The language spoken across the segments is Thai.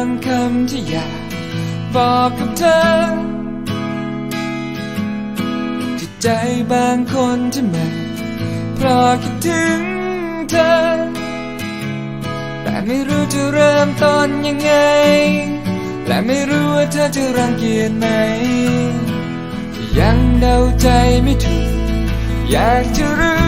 างคำที่อยากบอกกับเธอที่ใจบางคนที่มันเพราะคิดถึงเธอ แต่ไม่รู้จะเริ่มต้นยังไง และไม่รู้ว่าเธอจะรังเกียจไหมยังเดาใจไม่ถูก อยากจะรู้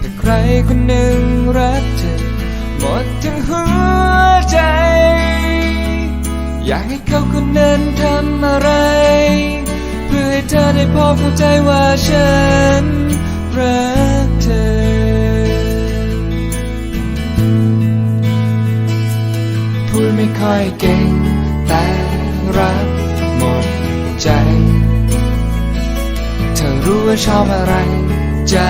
แต่ใครคนหนึ่งรักเธอ มดทั้งหัวใจ อยากให้เขาคนนั้นทำอะไร เพื่อให้เธอได้พอเข้าใจว่าฉันรักเธอพูดไม่ค่อยเก่งแต่รักหมดใจ เธอรู้ว่าชอบอะไรจะ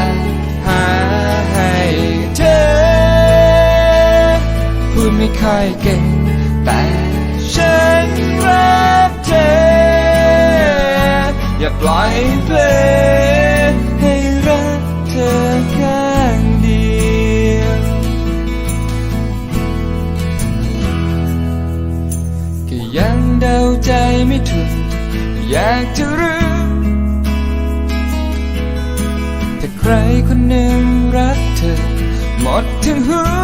ไม่ค่อยเก่ง แต่ฉันรักเธอ อย่าปล่อยเพลงให้รักเธอข้างเดียวก็ยังเดาใจไม่ถูก อยากจะรู้แต่ใครคนหนึ่งรักเธอ หมดทั้งหัว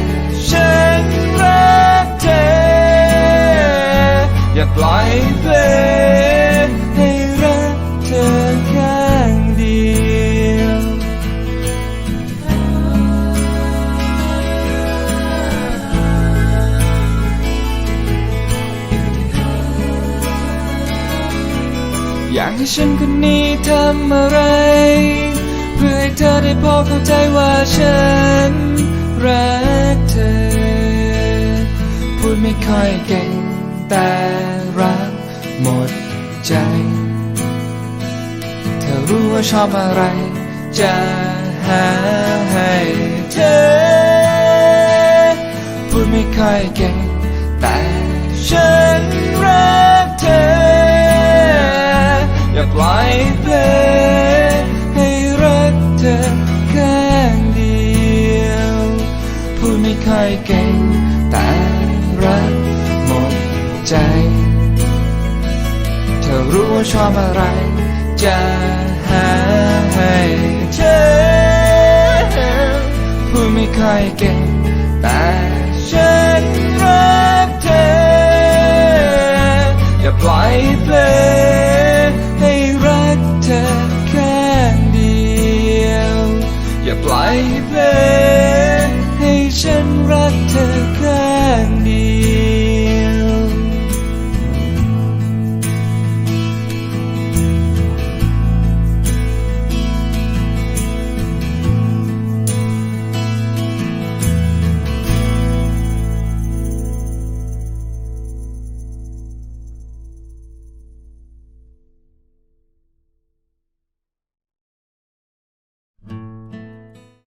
ล่อยเพลงให้รักเธอข้างเดียว อยากให้ฉันคนนี้ทำอะไร เพื่อให้เธอได้พอเข้าใจว่าฉันรักเธอ พูดไม่ค่อยเก่งแต่ รักหมดใจ เธอรู้ว่าชอบอะไร จะหาให้เธอ พูดไม่ค่อยเก่ง แต่ฉันรักเธอ อย่าปล่อยเพลงให้รักเธอข้างเดียว พูดไม่ค่อยเก่ง แต่รักหมดใจ ชอบอะไรจะหาให้เธอผู้ไม่ค่อยเก่งแต่ฉันรักเธอ อย่าปล่อยเพลงให้รักเธอแค่เดียว อย่าปล่อยเพลงให้ฉันรักเธอ